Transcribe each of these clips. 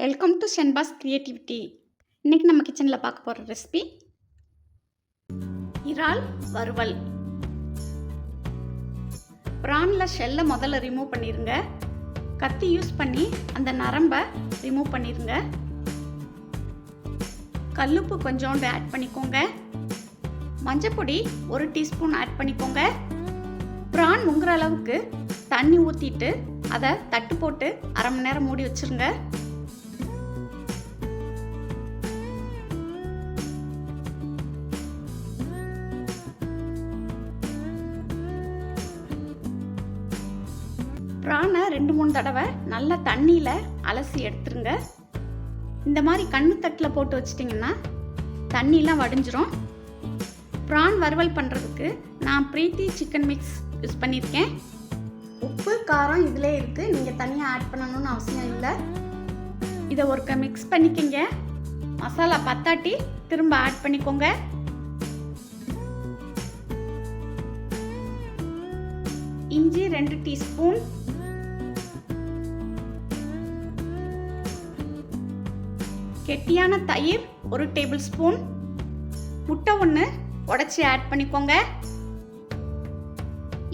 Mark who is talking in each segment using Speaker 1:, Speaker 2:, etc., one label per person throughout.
Speaker 1: Welcome to சென்பாஸ் creativity இன்றைக்கி நம்ம கிச்சனில் பார்க்க போகிற ரெசிபி இறால் வறுவல். ப்ரானில் ஷெல்லை முதல்ல ரிமூவ் பண்ணிடுங்க கத்தி யூஸ் பண்ணி அந்த நரம்பை ரிமூவ் பண்ணிடுங்க கல்லுப்பு கொஞ்சோண்டு ஆட் பண்ணிக்கோங்க. மஞ்சப்பொடி ஒரு டீஸ்பூன் ஆட் பண்ணிக்கோங்க. ப்ரான் முங்குற அளவுக்கு தண்ணி ஊற்றிட்டு அதை தட்டு போட்டு அரை மணி நேரம் மூடி வச்சிருங்க. ப்ரானை ரெண்டு மூணு தடவை நல்லா தண்ணியில் அலசி எடுத்துருங்க. இந்த மாதிரி கண்ணு தட்டில் போட்டு வச்சிட்டிங்கன்னா தண்ணிலாம் வடிஞ்சிரும். ப்ரான் வறுவல் பண்ணுறதுக்கு நான் ப்ரீத்தி சிக்கன் மிக்ஸ் யூஸ் பண்ணியிருக்கேன். உப்பு காரம் இதிலே இருக்குது நீங்கள் தனியாக ஆட் பண்ணணும்னு அவசியம் இல்லை. இதை ஒருக்க மிக்ஸ் பண்ணிக்கங்க. மசாலா பத்தாட்டி திரும்ப ஆட் பண்ணிக்கோங்க. இஞ்சி ரெண்டு டீஸ்பூன். கெட்டியான தயிர் ஒரு டேபிள் ஸ்பூன் முட்டை ஒன்று உடச்சி ஆட் பண்ணிக்கோங்க.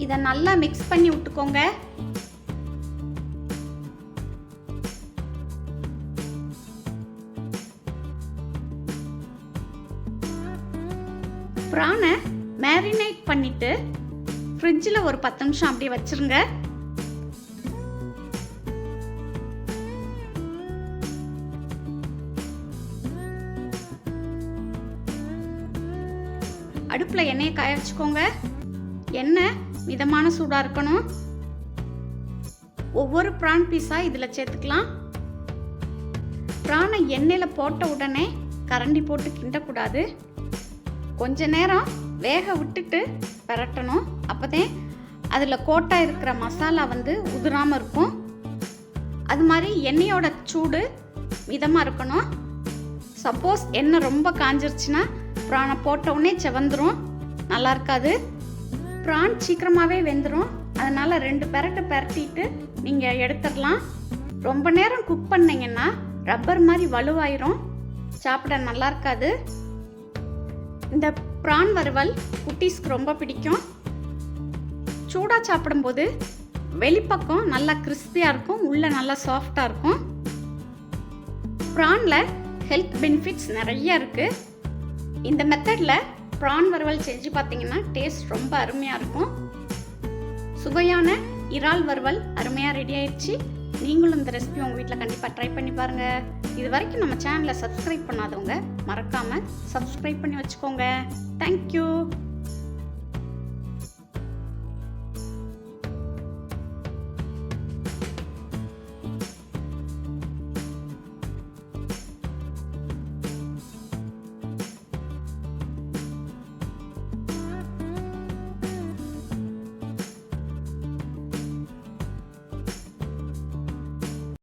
Speaker 1: இதை நல்லா மிக்ஸ் பண்ணி விட்டுக்கோங்க. ப்ரானை மேரினேட் பண்ணிவிட்டு ஃப்ரிட்ஜில் ஒரு பத்து நிமிஷம் அப்படியே வச்சிருங்க. அடுப்பில் எண்ணெயை காய வச்சுக்கோங்க. எண்ணெய் மிதமான சூடாக இருக்கணும். ஒவ்வொரு ப்ரான் பீஸாக இதில் சேர்த்துக்கலாம். ப்ரானை எண்ணெயில் போட்ட உடனே கரண்டி போட்டு கிண்டக்கூடாது. கொஞ்ச நேரம் வேக விட்டுட்டு பரட்டணும். அப்போதான் அதில் கோட்டாக இருக்கிற மசாலா வந்து உதிராமல் இருக்கும். அது மாதிரி எண்ணெயோட சூடு மிதமாக இருக்கணும். சப்போஸ் எண்ணெய் ரொம்ப காஞ்சிருச்சுன்னா ப்ரானை போட்ட உடனே செவந்துரும். நல்லா இருக்காது. ப்ரான் சீக்கிரமாகவே வெந்துடும் அதனால் ரெண்டு பெரட்டை பெரட்டிட்டு நீங்கள் எடுத்துடலாம். ரொம்ப நேரம் குக் பண்ணிங்கன்னா ரப்பர் மாதிரி வலுவாயிரும். சாப்பிட நல்லா இருக்காது. இந்த ப்ரான் வறுவல் குட்டீஸ்க்கு ரொம்ப பிடிக்கும். சூடாக சாப்பிடும்போது வெளிப்பக்கம் நல்லா கிறிஸ்பியாக இருக்கும். உள்ளே நல்லா சாஃப்டாக இருக்கும். ப்ரானில் ஹெல்த் பெனிஃபிட்ஸ் நிறைய இருக்குது இந்த மெத்தடில் ப்ரான் வறுவல் செஞ்சு பார்த்தீங்கன்னா டேஸ்ட் ரொம்ப அருமையாக இருக்கும். சுவையான இறால் வறுவல் அருமையாக ரெடி ஆயிடுச்சு. நீங்களும் இந்த ரெசிபி உங்கள் வீட்டில் கண்டிப்பாக ட்ரை பண்ணி பாருங்கள் இது வரைக்கும் நம்ம சேனலை சப்ஸ்கிரைப் பண்ணாதவங்க மறக்காமல் சப்ஸ்கிரைப் பண்ணி வச்சுக்கோங்க. தேங்க்யூ